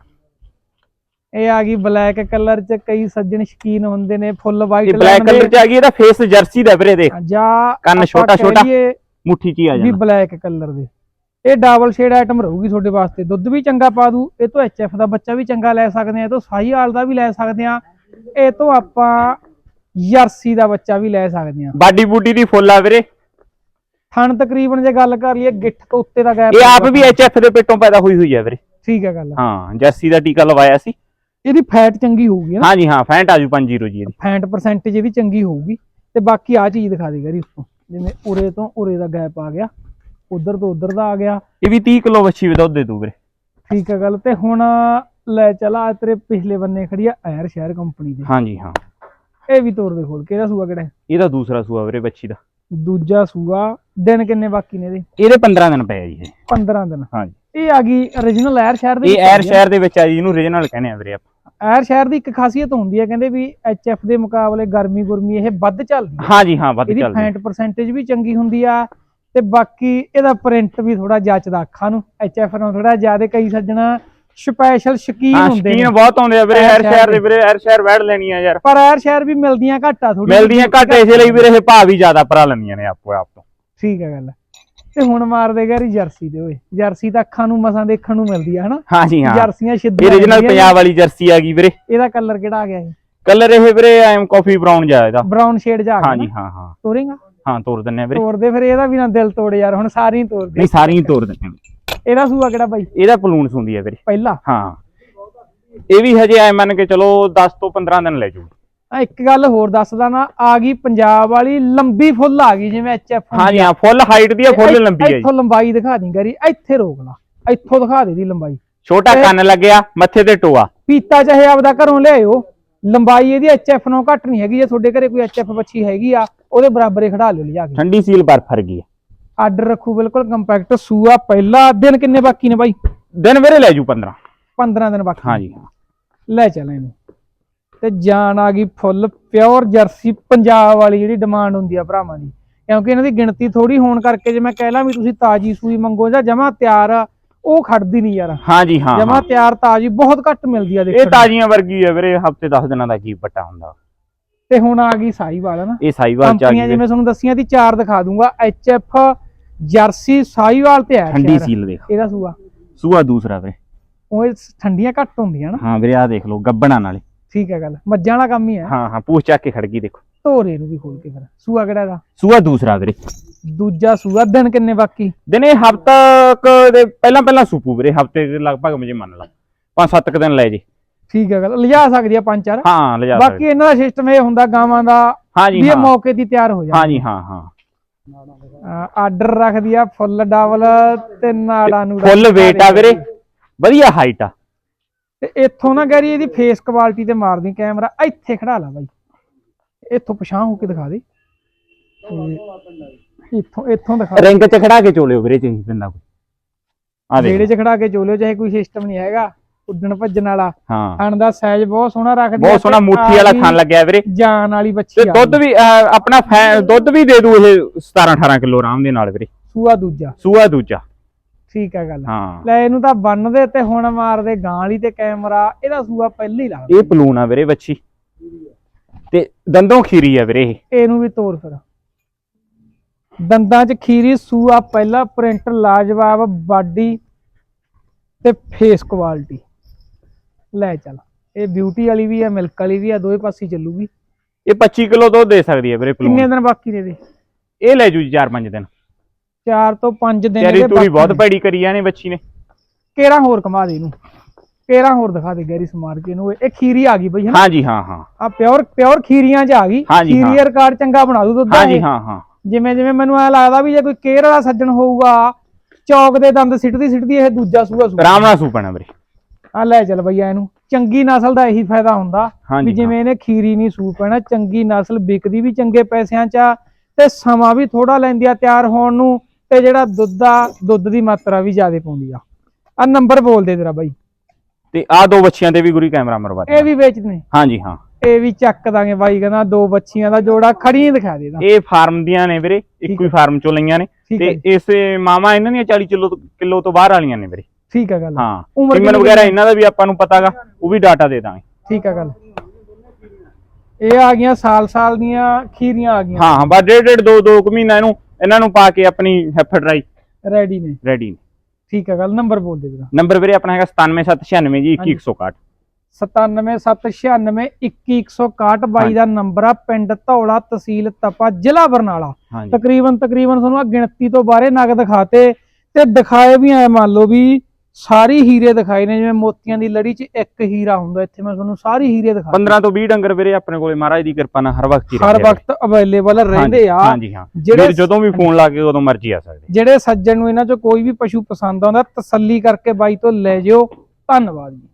[SPEAKER 1] ਇਹ ਆ ਗਈ ਬਲੈਕ ਕਲਰ ਚ ਕਈ ਸੱਜਣ ਸ਼ਕੀਨ ਹੁੰਦੇ ਨੇ ਫੁੱਲ ਵਾਈਟ
[SPEAKER 2] ਬਲੈਕ ਕਲਰ ਚ ਆ ਗਈ ਇਹਦਾ ਫੇਸ ਜਰਸੀ ਦਾ ਵੀਰੇ ਦੇਖ
[SPEAKER 1] ਜਾਂ
[SPEAKER 2] ਕੰਨ ਛੋਟਾ- ਛੋਟਾ। ਮੁੱਠੀ ਚ ਆ
[SPEAKER 1] ਵੀ
[SPEAKER 2] ਜਾਣਾ।
[SPEAKER 1] ਬਲੈਕ ਕਲਰ ਦੇ। ਇਹ ਡਬਲ ਸ਼ੇਡ ਆਈਟਮ ਰਹੂਗੀ ਤੁਹਾਡੇ ਵਾਸਤੇ। ਦੁੱਧ ਵੀ ਚੰਗਾ ਪਾ ਦੂ ਇਹ ਤੋਂ ਐਚਐਫ ਦਾ ਬੱਚਾ ਵੀ ਚੰਗਾ ਲੈ ਸਕਦੇ ਆ ਇਹ ਤੋਂ ਸਾਈ ਆਲ ਦਾ ਵੀ ਲੈ ਸਕਦੇ ਆ ਇਹ ਤੋਂ ਆਪਾਂ ਜਰਸੀ ਦਾ ਬੱਚਾ ਵੀ ਲੈ ਸਕਦੇ ਆ।
[SPEAKER 2] ਬਾਡੀ ਬੂਡੀ ਦੀ ਫੁੱਲ ਆ ਵੀਰੇ।
[SPEAKER 1] ਥਣ ਤਕਰੀਬਨ ਜੇ ਗੱਲ ਕਰ ਲਈਏ ਗਿੱਠ ਤੋਂ ਉੱਤੇ ਦਾ ਗੈਪ
[SPEAKER 2] ਇਹ ਆਪ ਵੀ ਐਚਐਫ ਦੇ ਪੇਟੋਂ ਪੈਦਾ ਹੋਈ ਹੋਈ ਆ ਵੀਰੇ।
[SPEAKER 1] ਠੀਕ ਹੈ ਗੱਲ।
[SPEAKER 2] ਹਾਂ ਜਰਸੀ ਦਾ ਟੀਕਾ ਲਵਾਇਆ ਸੀ।
[SPEAKER 1] ਇਹਦੀ ਫੈਟ ਚੰਗੀ ਹੋਊਗੀ ਨਾ?
[SPEAKER 2] ਹਾਂਜੀ ਹਾਂ ਫੈਂਟ ਆਜੂ 50 ਜੀ ਇਹਦੀ।
[SPEAKER 1] ਫੈਟ ਪਰਸੈਂਟੇਜ ਇਹਦੀ ਚੰਗੀ ਹੋਊਗੀ ਤੇ ਬਾਕੀ ਆ ਚੀਜ਼ ਦਿਖਾ ਦੇ ਗਰੀ ਉੱਤੋਂ ਜਿਵੇਂ ਉਰੇ ਤੋਂ ਉਰੇ ਦਾ ਗੈਪ ਆ ਗਿਆ ਉਧਰ ਤੋਂ ਉਧਰ ਦਾ ਆ ਗਿਆ।
[SPEAKER 2] ਇਹ ਵੀ 30 ਕਿਲੋ ਵੱਛੀ ਵੀ ਦੁੱਧ ਦੇ ਦੂ ਵੀਰੇ।
[SPEAKER 1] ਠੀਕ ਹੈ ਗੱਲ ਤੇ ਹੁਣ ਲੈ ਚਲਾ ਤੇਰੇ ਪਿਛਲੇ ਬੰਨੇ ਖੜੀ ਆ ਐਰ ਸ਼ਹਿਰ ਕੰਪਨੀ ਦੀ।
[SPEAKER 2] ਹਾਂਜੀ ਹਾਂ।
[SPEAKER 1] ਇਹ ਵੀ ਤੋਰ ਦੇ ਖੋਲ ਕੇ ਇਹਦਾ ਸੂਆ ਕਿਹੜਾ ਹੈ?
[SPEAKER 2] ਇਹਦਾ ਦੂਸਰਾ ਸੂਆ ਵੀਰੇ ਵੱਛੀ ਦਾ।
[SPEAKER 1] ਦੂਜਾ ਸੂਆ ਦਿਨ ਕਿੰਨੇ ਬਾਕੀ ਨੇ ਇਹਦੇ?
[SPEAKER 2] ਇਹਦੇ 15 ਦਿਨ ਪਏ ਆ ਜੀ ਇਹ।
[SPEAKER 1] 15 ਦਿਨ।
[SPEAKER 2] ਹਾਂਜੀ।
[SPEAKER 1] ਇਹ ਆ ਗਈ origignal ਐਰ ਸ਼ਹਿਰ ਦੇ
[SPEAKER 2] ਇਹ ਐਰ। ਸ਼ਹਿਰ ਦੇ ਵਿੱਚ ਆ ਜੀ ਇਹਨੂੰ ਰੀਜਨਲ ਕਹਿੰਦੇ ਆ ਵੀਰੇ ਆਪਾਂ।
[SPEAKER 1] ਐਰ ਸ਼ਹਿਰ ਦੀ ਇੱਕ ਖਾਸੀਅਤ ਹੁੰਦੀ ਹੈ ਕਹਿੰਦੇ ਵੀ ਐਚਐਫ ਦੇ ਮੁਕਾਬਲੇ ਗਰਮੀ ਗੁਰਮੀ ਇਹ ਵੱਧ ਚੱਲਦੀ ਹੈ
[SPEAKER 2] ਹਾਂਜੀ ਹਾਂ ਵੱਧ
[SPEAKER 1] ਇਹਦੀ
[SPEAKER 2] ਚੱਲਦੀ
[SPEAKER 1] ਫੈਂਟ ਪਰਸੈਂਟੇਜ ਵੀ ਚੰਗੀ ਹੁੰਦੀ ਆ ਤੇ ਬਾਕੀ ਇਹਦਾ ਪ੍ਰਿੰਟ ਵੀ ਥੋੜਾ ਜੱਚਦਾ ਅੱਖਾਂ ਨੂੰ। ਐਚਐਫ ਨੂੰ ਥੋੜਾ ਜ਼ਿਆਦਾ ਕਈ ਸੱਜਣਾ ਸਪੈਸ਼ਲ ਸ਼ਕੀਨ
[SPEAKER 2] ਹਾਂ
[SPEAKER 1] ਹੁੰਦੇ
[SPEAKER 2] ਸ਼ਕੀਨ
[SPEAKER 1] ਨੇ।
[SPEAKER 2] ਬਹੁਤ ਆਉਂਦੇ ਆ ਵੀਰੇ
[SPEAKER 1] ਐਰ
[SPEAKER 2] ਐਰ
[SPEAKER 1] ਸ਼ਹਿਰ
[SPEAKER 2] ਦੇ। ਵੀਰੇ ਐਰ ਸ਼ਹਿਰ ਵੈੜ ਲੈਣੀ ਆ ਯਾਰ।
[SPEAKER 1] ਪਰ ਐਰ ਸ਼ਹਿਰ ਵੀ ਮਿਲਦੀਆਂ ਘੱਟ ਆ ਥੋੜੀ
[SPEAKER 2] ਮਿਲਦੀਆਂ ਘੱਟ ਇਸੇ ਲਈ ਵੀਰੇ ਇਹ ਭਾਅ ਵੀ ਜ਼ਿਆਦਾ ਭਰਾ ਲੈਂਦੀਆਂ ਨੇ ਆਪੋ ਆਪ ਤੋਂ।
[SPEAKER 1] ਠੀਕ ਹੈ ਗੱਲ। ਤੇ ਹੁਣ ਮਾਰਦੇ ਗੈਰੀ ਜਰਸੀ ਦੇ ਓਏ। ਜਰਸੀ ਤਾਂ ਅੱਖਾਂ ਨੂੰ ਮਸਾਂ ਦੇਖਣ ਨੂੰ ਮਿਲਦੀ ਆ ਹਨਾ?
[SPEAKER 2] ਹਾਂਜੀ ਹਾਂ।
[SPEAKER 1] ਜਰਸੀਆਂ
[SPEAKER 2] ਇਹ
[SPEAKER 1] ਸਿੱਧੀਆਂ
[SPEAKER 2] ਪੰਜਾਬ ਵਾਲੀ ਜਰਸੀ ਆ ਗਈ ਵੀਰੇ।
[SPEAKER 1] ਇਹਦਾ ਕਲਰ ਕਿਹੜਾ ਆ ਗਿਆ ਇਹ
[SPEAKER 2] ਕਲਰ ਇਹ ਵੀਰੇ ਐਮ ਕਾਫੀ ਬਰਾਊਨ ਜਾ ਇਹਦਾ।
[SPEAKER 1] ਬ੍ਰਾਊਨ ਸ਼ੇਡ ਜਾ ਆ ਗਿਆ
[SPEAKER 2] ਹਾਂਜੀ
[SPEAKER 1] ਨਾ?
[SPEAKER 2] ਹਾਂ ਹਾਂ।
[SPEAKER 1] ਤੋਰੇਗਾ?
[SPEAKER 2] ਹਾਂ ਤੋੜ ਦਿੰਨੇ ਆ ਵੀਰੇ।
[SPEAKER 1] ਤੋੜਦੇ ਫਿਰ ਇਹਦਾ ਵੀ ਨਾ ਦਿਲ ਤੋੜ ਯਾਰ ਹੁਣ ਸਾਰੀ ਤੋੜਦੇ
[SPEAKER 2] ਨਹੀਂ ਸਾਰੀਆਂ ਹੀ ਤੋੜ ਦਿੰਨੇ ਆ।
[SPEAKER 1] ਇਹਦਾ ਸੂਆ ਕਿਹੜਾ ਬਾਈ?
[SPEAKER 2] ਇਹਦਾ ਪਲੂਨਸ ਹੁੰਦੀ ਆ ਵੀਰੇ।
[SPEAKER 1] ਪਹਿਲਾ?
[SPEAKER 2] ਹਾਂ। ਇਹ ਵੀ ਹਜੇ ਐ ਮੰਨ ਕੇ ਚਲੋ 10 ਤੋਂ 15 ਦਿਨ ਲੈ ਜੂ।
[SPEAKER 1] ਆ ਇੱਕ ਗੱਲ ਹੋਰ ਦੱਸਦਾ ਨਾ ਆ ਗਈ ਪੰਜਾਬ ਵਾਲੀ ਲੰਬੀ ਫੁੱਲ ਆ ਗਈ ਜਿਵੇਂ ਐਚਐਫ
[SPEAKER 2] ਹਾਂਜੀ ਹਾਂ ਫੁੱਲ ਹਾਈਟ ਦੀ ਆ ਫੁੱਲ ਲੰਬੀ ਆ ਜੀ।
[SPEAKER 1] ਇੱਥੋਂ ਲੰਬਾਈ ਦਿਖਾ ਦੀ ਗਰੀ ਇੱਥੇ ਰੋਕ ਲਾ ਇੱਥੋਂ ਦਿਖਾ ਦੇ ਦੀ ਲੰਬਾਈ।
[SPEAKER 2] ਛੋਟਾ ਕੰਨ ਲੱਗਿਆ ਮੱਥੇ ਤੇ ਟੋਆ।
[SPEAKER 1] ਪੀਤਾ ਚਾਹੇ ਆਪਦਾ ਘਰੋਂ ਲਿਆਇਓ ਲੰਬਾਈ ਇਹਦੀ ਐਚਐਫ ਨਾਲੋਂ ਘੱਟ ਨਹੀਂ ਹੈਗੀ ਜੇ ਤੁਹਾਡੇ ਘਰੇ ਕੋਈ ਐਚਐਫ ਬੱਚੀ ਹੈਗੀ ਆ ਉਹਦੇ ਬਰਾਬਰ ਹੀ ਖੜਾ ਲਿਓ ਲਿਜਾ ਕੇ।
[SPEAKER 2] ਠੰਡੀ ਸੀਲ ਬਰਫ ਵਰਗੀ ਆ।
[SPEAKER 1] ਆਰਡਰ ਰੱਖੂ ਬਿਲਕੁਲ ਕੰਪੈਕਟ ਸੂਆ ਪਹਿਲਾ ਦਿਨ ਕਿੰਨੇ ਬਾਕੀ ਨੇ ਬਾਈ?
[SPEAKER 2] ਦਿਨ ਵੀਰੇ ਲੈ ਜੂ 15
[SPEAKER 1] 15 ਦਿਨ ਬਾਕੀ।
[SPEAKER 2] ਹਾਂਜੀ। ਹਾਂ
[SPEAKER 1] ਲੈ ਚੱਲ ਇਹਨੂੰ। ਤੇ ਜਾਨ ਆ ਗਈ ਫੁੱਲ ਪਿਓਰ ਜਰਸੀ ਪੰਜਾਬ ਵਾਲੀ ਜਿਹੜੀ ਡਿਮਾਂਡ ਹੁੰਦੀ ਆ ਭਰਾਵਾਂ ਦੀ। ਕਿਉਂਕਿ ਇਹਨਾਂ ਦੀ ਗਿਣਤੀ ਥੋੜੀ ਹੋਣ ਕਰਕੇ ਜੇ ਮੈਂ ਕਹਿ ਲਾਂ ਵੀ ਤੁਸੀਂ ਤਾਜੀ ਸੂਈ ਮੰਗੋ ਜਾਂ ਜਮਾ ਤਿਆਰ ਆ ਉਹ ਖੜਦੀ ਨਹੀਂ ਯਾਰ।
[SPEAKER 2] ਹਾਂਜੀ ਹਾਂ
[SPEAKER 1] ਜਮਾ। ਤਿਆਰ ਤਾਜੀ ਬਹੁਤ ਘੱਟ ਮਿਲਦੀ ਆ
[SPEAKER 2] ਇਹ
[SPEAKER 1] ਦੇਖਣ ਨੂੰ।
[SPEAKER 2] ਤਾਜ਼ੀਆਂ ਵਰਗੀ ਆ ਵੀਰੇ ਹਫ਼ਤੇ 10 ਦਿਨਾਂ ਦਾ ਕੀ ਪੱਟਾ ਹੁੰਦਾ।
[SPEAKER 1] ਤੇ ਹੁਣ ਆ ਗਈ ਸਾਈਵਾਲ ਨਾ
[SPEAKER 2] ਇਹ ਸਾਈਵਾਲ ਚ ਆ ਗਈ
[SPEAKER 1] ਜਿਵੇਂ ਤੁਹਾਨੂੰ ਦੱਸੀਆਂ ਦੀ ਚਾਰ ਦਿਖਾ ਦੂੰਗਾ ਐਚਐਫ ਜਰਸੀ ਸਾਈਵਾਲ ਤੇ ਹੈ
[SPEAKER 2] ਠੰਡੀ ਸੀਲ ਦੇਖ।
[SPEAKER 1] ਇਹਦਾ ਸੂਆ।
[SPEAKER 2] ਸੂਆ ਦੂਸਰਾ ਵੀਰੇ।
[SPEAKER 1] ਉਹ ਇਹ ਠੰਡੀਆਂ ਘੱਟ ਹੁੰਦੀਆਂ ਨਾ।
[SPEAKER 2] ਹਾਂ ਵੀਰੇ ਆ ਦੇਖ ਲਓ ਗੱਬਣਾ ਨਾਲੇ।
[SPEAKER 1] ਠੀਕ ਹੈ ਗੱਲ ਮੱਝਾਂ ਵਾਲਾ ਕੰਮ ਹੀ ਹੈ।
[SPEAKER 2] ਹਾਂ ਹਾਂ ਪੂਛ ਚੱਕ ਕੇ ਖੜ ਗਈ ਦੇਖੋ।
[SPEAKER 1] ਧੋਰੇ ਨੂੰ ਵੀ ਖੋਲ ਕੇ ਫਿਰ। ਸੂਆ ਕਿਹੜਾ ਦਾ
[SPEAKER 2] ਸੂਆ ਦੂਸਰਾ ਵੀਰੇ।
[SPEAKER 1] ਦੂਜਾ ਸੂਆ ਦਿਨ ਕਿੰਨੇ ਬਾਕੀ?
[SPEAKER 2] ਦਿਨੇ ਹਫਤਾ ਦੇ ਪਹਿਲਾਂ ਪਹਿਲਾਂ ਸੂਪੂ ਵੀਰੇ ਹਫ਼ਤੇ ਦੇ ਲਗਭਗ ਮੁਝੇ ਮੰਨ ਲਾ। ਪੰਜ ਸੱਤ ਕੁ ਦਿਨ ਲੈ ਜੇ।
[SPEAKER 1] ਠੀਕ ਹੈ ਗੱਲ ਲਿਜਾ ਸਕਦੀ ਆ ਪੰਜ ਚਾਰ।
[SPEAKER 2] ਹਾਂ ਲਿਜਾ
[SPEAKER 1] ਬਾਕੀ
[SPEAKER 2] ਸਕਦੇ
[SPEAKER 1] ਇਹਨਾਂ ਦਾ ਸਿਸਟਮ ਇਹ ਹੁੰਦਾ ਗਾਵਾਂ ਦਾ
[SPEAKER 2] ਹਾਂਜੀ
[SPEAKER 1] ਵੀ ਇਹ ਮੌਕੇ ਦੀ ਤਿਆਰ ਹੋ ਜਾਂਦੀ
[SPEAKER 2] ਹਾਂਜੀ ਹਾਂ। ਹਾਂ
[SPEAKER 1] ਆਰਡਰ ਰੱਖਦੀ ਆ ਫੁੱਲ ਡਬਲ ਤੇ ਨਾੜਾਂ। ਨੂੰ
[SPEAKER 2] ਫੁੱਲ weight ਆ ਵੀਰੇ। ਵਧੀਆ ਹਾਈਟ ਆ।
[SPEAKER 1] ਤੇ ਇੱਥੋਂ ਨਾ ਗੈਰੀ ਇਹਦੀ ਫੇਸ ਕੁਆਲਿਟੀ ਤੇ ਮਾਰਦੀ ਕੈਮਰਾ ਇੱਥੇ ਖੜਾ ਲਾ ਬਾਈ। ਇੱਥੋਂ ਪਛਾਣ ਹੋ ਕੇ ਦਿਖਾ ਦੇ। ਇੱਥੋਂ ਇੱਥੋਂ ਦਿਖਾ
[SPEAKER 2] ਰਿੰਗ ਚ ਖੜਾ ਕੇ ਚੋਲਿਓ ਵੀਰੇ ਚੰਗੀ ਪਿੰਦਾ ਕੋਈ ਆ
[SPEAKER 1] ਜਿਹੜੇ
[SPEAKER 2] ਦੇਖ
[SPEAKER 1] ਚ ਖੜਾ ਕੇ ਚੋਲਿਓ ਚਾਹੇ ਕੋਈ ਸਿਸਟਮ ਨਹੀਂ ਹੈਗਾ ਉੱਡਣ ਭੱਜਣ ਵਾਲਾ।
[SPEAKER 2] ਹਾਂ।
[SPEAKER 1] ਥਣ ਦਾ ਸਾਈਜ਼ ਬਹੁਤ ਸੋਹਣਾ ਰੱਖਦੀ
[SPEAKER 2] ਬਹੁਤ ਸੋਹਣਾ ਮੁੱਠੀ ਵਾਲਾ ਥਣ ਲੱਗਿਆ ਵੀਰੇ।
[SPEAKER 1] ਜਾਨ ਵਾਲੀ ਬੱਚੀ
[SPEAKER 2] ਤੇ
[SPEAKER 1] ਆ
[SPEAKER 2] ਦੁੱਧ। ਵੀ ਆਪਣਾ ਦੁੱਧ ਵੀ ਦੇ ਦੂ ਇਹ 17 18 ਕਿਲੋ ਆਰਾਮ ਦੇ ਨਾਲ ਵੀਰੇ।
[SPEAKER 1] ਸੂਆ ਦੂਜਾ।
[SPEAKER 2] ਸੂਆ ਦੂਜਾ।
[SPEAKER 1] ਠੀਕ ਹੈ ਗੱਲ।
[SPEAKER 2] ਹਾਂ।
[SPEAKER 1] ਲੈ ਇਹਨੂੰ ਤਾਂ ਬੰਨਦੇ ਤੇ ਹੁਣ ਮਾਰਦੇ ਗਾਂ ਵਾਲੀ ਤੇ ਕੈਮਰਾ ਇਹਦਾ ਸੂਆ ਪਹਿਲੇ ਲੱਗਦਾ
[SPEAKER 2] ਇਹ ਪਲੂਨ ਆ ਵੀਰੇ ਵੱਛੀ। ਤੇ ਦੰਦੋਂ ਖੀਰੀ ਆ ਵੀਰੇ ਇਹ।
[SPEAKER 1] ਇਹਨੂੰ ਵੀ ਤੋੜ ਫਿਰ। ਦੰਦਾਂ 'ਚ ਖੀਰੀ ਸੂਆ ਪਹਿਲਾ ਪ੍ਰਿੰਟ ਲਾਜਵਾਬ ਬਾਡੀ ਤੇ ਫੇਸ ਕੁਆਲਿਟੀ ਲੈ ਚੱਲ ਇਹ ਬਿਊਟੀ ਵਾਲੀ ਵੀ ਆ ਮਿਲਕ ਵਾਲੀ ਵੀ ਆ ਦੋਵੇਂ ਪਾਸੇ ਚੱਲੂਗੀ।
[SPEAKER 2] ਇਹ 25 ਕਿਲੋ ਦੁੱਧ ਦੇ ਸਕਦੀ ਹੈ ਵੀਰੇ
[SPEAKER 1] ਕਿੰਨੇ
[SPEAKER 2] ਪਲੂਨ
[SPEAKER 1] ਦਿਨ ਬਾਕੀ ਨੇ ਇਹਦੇ
[SPEAKER 2] ਇਹ ਲੈ ਜੂ ਜੀ 4-5 ਦਿਨ।
[SPEAKER 1] 4 ਤੋਂ 5 ਦਿਨ
[SPEAKER 2] ਤੇਰੀ
[SPEAKER 1] ਇਹਦੇ
[SPEAKER 2] ਤੂਰੀ ਬਹੁਤ
[SPEAKER 1] ਨੇ।
[SPEAKER 2] ਪੈੜੀ ਕਰੀ ਜਾਣੇ ਬੱਚੀ ਨੇ।
[SPEAKER 1] ਕੇਰਾਂ ਹੋਰ ਕਮਾ ਦੇ ਇਹਨੂੰ? ਕੇਰਾਂ ਹੋਰ ਦਿਖਾ ਦੇ ਗੈਰੀ ਸਮਾਰ ਕੇ ਇਹਨੂੰ? ਇਹ ਖੀਰੀ ਆ ਗਈ ਬਈ ਹਨਾ?
[SPEAKER 2] ਹਾਂਜੀ ਹਾਂ ਹਾਂ।
[SPEAKER 1] ਆ ਪਿਓਰ ਪਿਓਰ ਖੀਰੀਆਂ 'ਚ ਆ ਗਈ। ਖੀਰੀ ਰਿਕਾਰਡ ਚੰਗਾ ਬਣਾ ਦੂ ਦੁੱਧ
[SPEAKER 2] ਹਾਂਜੀ। ਹਾਂ ਹਾਂ।
[SPEAKER 1] ਜਿਵੇਂ ਜਿਵੇਂ ਮੈਨੂੰ ਐ ਲੱਗਦਾ ਵੀ ਜੇ ਕੋਈ ਕੇਰ ਵਾਲਾ ਸੱਜਣ ਹੋਊਗਾ ਚੌਕ ਦੇ ਦੰਦ ਸਿੱਟਦੀ ਸਿੱਟਦੀ ਇਹ ਦੂਜਾ ਸੂਆ ਸੂ
[SPEAKER 2] ਆਰਾਮ ਨਾਲ ਸੂਪਣਾ ਵੀਰੇ।
[SPEAKER 1] ਆ ਲੈ ਚੱਲ ਬਈਆ ਇਹਨੂੰ। ਚੰਗੀ ਨਸਲ ਦਾ ਇਹੀ ਫਾਇਦਾ ਹੁੰਦਾ ਵੀ ਜਿਵੇਂ ਇਹਨੇ ਖੀਰੀ ਨਹੀਂ ਸੂ ਪੈਣਾ ਚੰਗੀ ਨਸਲ ਵਿਕਦੀ ਵੀ ਚੰਗੇ ਪੈਸਿਆਂ 'ਚ ਆ ਤੇ ਸਮਾਂ ਵੀ ਥੋੜਾ ਲੈਂਦੀ ਆ ਤਿਆਰ ਹੋਣ ਨੂੰ। ਤੇ ਜਿਹੜਾ ਦੁੱਧ ਆ ਦੁੱਧ ਦੀ ਮਾਤਰਾ ਵੀ ਜ਼ਿਆਦਾ ਪਾਉਂਦੀ ਆ। ਆ ਨੰਬਰ ਬੋਲ ਦੇ ਤੇਰਾ ਬਾਈ।
[SPEAKER 2] ਤੇ ਆ ਦੋ ਬੱਚਿਆਂ ਤੇ ਵੀ ਗੁਰੀ ਕੈਮਰਾ ਮਰਵਾ
[SPEAKER 1] ਇਹ ਵੀ ਵੇਚਦੇ ਨੇ
[SPEAKER 2] ਹਾਂਜੀ ਹਾਂ।
[SPEAKER 1] ਇਹ ਵੀ ਚੱਕ ਦਾਂਗੇ ਬਾਈ ਕਹਿੰਦਾ ਦੋ ਬੱਚੀਆਂ ਦਾ ਜੋੜਾ ਖੜੀਆਂ ਦਿਖਾ ਦੇ ਦਾ
[SPEAKER 2] ਇਹ ਫਾਰਮ ਦੀਆਂ ਨੇ ਵੀਰੇ ਇੱਕੋ ਹੀ ਫਾਰਮ ਚੋਂ ਲਈਆਂ ਨੇ। ਤੇ ਇਸੇ ਮਾਮਾ ਇਹਨਾਂ ਦੀਆਂ 40 ਕਿਲੋ ਕਿਲੋ ਤੋਂ ਬਾਹਰ ਵਾਲੀਆਂ ਨੇ ਵੀਰੇ।
[SPEAKER 1] ਠੀਕ ਹੈ ਗੱਲ।
[SPEAKER 2] ਹਾਂ
[SPEAKER 1] ਉਮਰ
[SPEAKER 2] ਵਗੈਰਾ ਇਹਨਾਂ ਦਾ ਵੀ ਆਪਾਂ ਨੂੰ ਪਤਾਗਾ ਉਹ ਵੀ ਡਾਟਾ ਦੇ ਦਾਂਗੇ।
[SPEAKER 1] ਠੀਕ ਹੈ ਗੱਲ। ਇਹ ਆ ਗਈਆਂ ਸਾਲ ਸਾਲ ਦੀਆਂ ਖੀਰੀਆਂ ਆ ਗਈਆਂ।
[SPEAKER 2] ਹਾਂ ਹਾਂ ਬਸ ਡੇਢ ਡੇਢ ਦੋ ਦੋ ਕੁ ਮਹੀਨਾ ਇਹਨੂੰ ਇਹਨਾਂ ਨੂੰ ਪਾ ਕੇ ਆਪਣੀ ਹੈਫ ਡਰਾਈ
[SPEAKER 1] ਰੈਡੀ ਨੇ।
[SPEAKER 2] ਰੈਡੀ ਨੇ।
[SPEAKER 1] ਠੀਕ ਹੈ ਗੱਲ ਨੰਬਰ ਬੋਲ ਦੇ ਜਰਾ
[SPEAKER 2] ਨੰਬਰ ਵੀਰੇ ਆਪਣਾ ਹੈਗਾ 97796 ਜੀ 2161
[SPEAKER 1] 9776921161 ਬਾਈ ਦਾ ਨੰਬਰ ਆ ਪਿੰਡ ਧੌਲਾ ਤਹਿਸੀਲ ਤਪਾ ਜ਼ਿਲ੍ਹਾ ਬਰਨਾਲਾ। ਤਕਰੀਬਨ ਤਕਰੀਬਨ ਤੁਹਾਨੂੰ ਆ ਗਿਣਤੀ ਤੋਂ ਬਾਰੇ ਨਗ ਦਿਖਾਤੇ ਤੇ ਦਿਖਾਏ ਵੀ ਐ ਮੰਨ ਲਓ ਵੀ ਸਾਰੀ ਹੀਰੇ ਦਿਖਾਏ ਨੇ ਜਿਵੇਂ ਮੋਤੀਆਂ ਦੀ ਲੜੀ 'ਚ ਇੱਕ ਹੀਰਾ ਹੁੰਦਾ ਇੱਥੇ ਮੈਂ ਤੁਹਾਨੂੰ ਸਾਰੀ ਹੀਰੇ ਦਿਖਾ
[SPEAKER 2] 15 ਤੋਂ 20 ਡੰਗਰ ਵੀਰੇ ਆਪਣੇ ਕੋਲੇ ਮਹਾਰਾਜ ਦੀ ਕਿਰਪਾ ਨਾਲ ਹਰ ਵਕਤ ਹੀ
[SPEAKER 1] ਹਰ ਵਕਤ ਅਵੇਲੇਬਲ ਰਹਿੰਦੇ ਆ।
[SPEAKER 2] ਹਾਂਜੀ ਹਾਂ।
[SPEAKER 1] ਜਿਹੜੇ
[SPEAKER 2] ਜਦੋਂ ਵੀ ਫੋਨ ਲਾ ਕੇ ਉਦੋਂ ਮਰਜ਼ੀ ਆ ਸਕਦੇ।
[SPEAKER 1] ਜਿਹੜੇ ਸੱਜਣ ਨੂੰ ਇਹਨਾਂ 'ਚੋਂ ਕੋਈ ਵੀ ਪਸ਼ੂ ਪਸੰਦ ਆਉਂਦਾ ਤਸੱਲੀ ਕਰਕੇ ਬਾਈ ਤੋਂ ਲੈ ਜਿਓ। ਧੰਨਵਾਦ ਜੀ।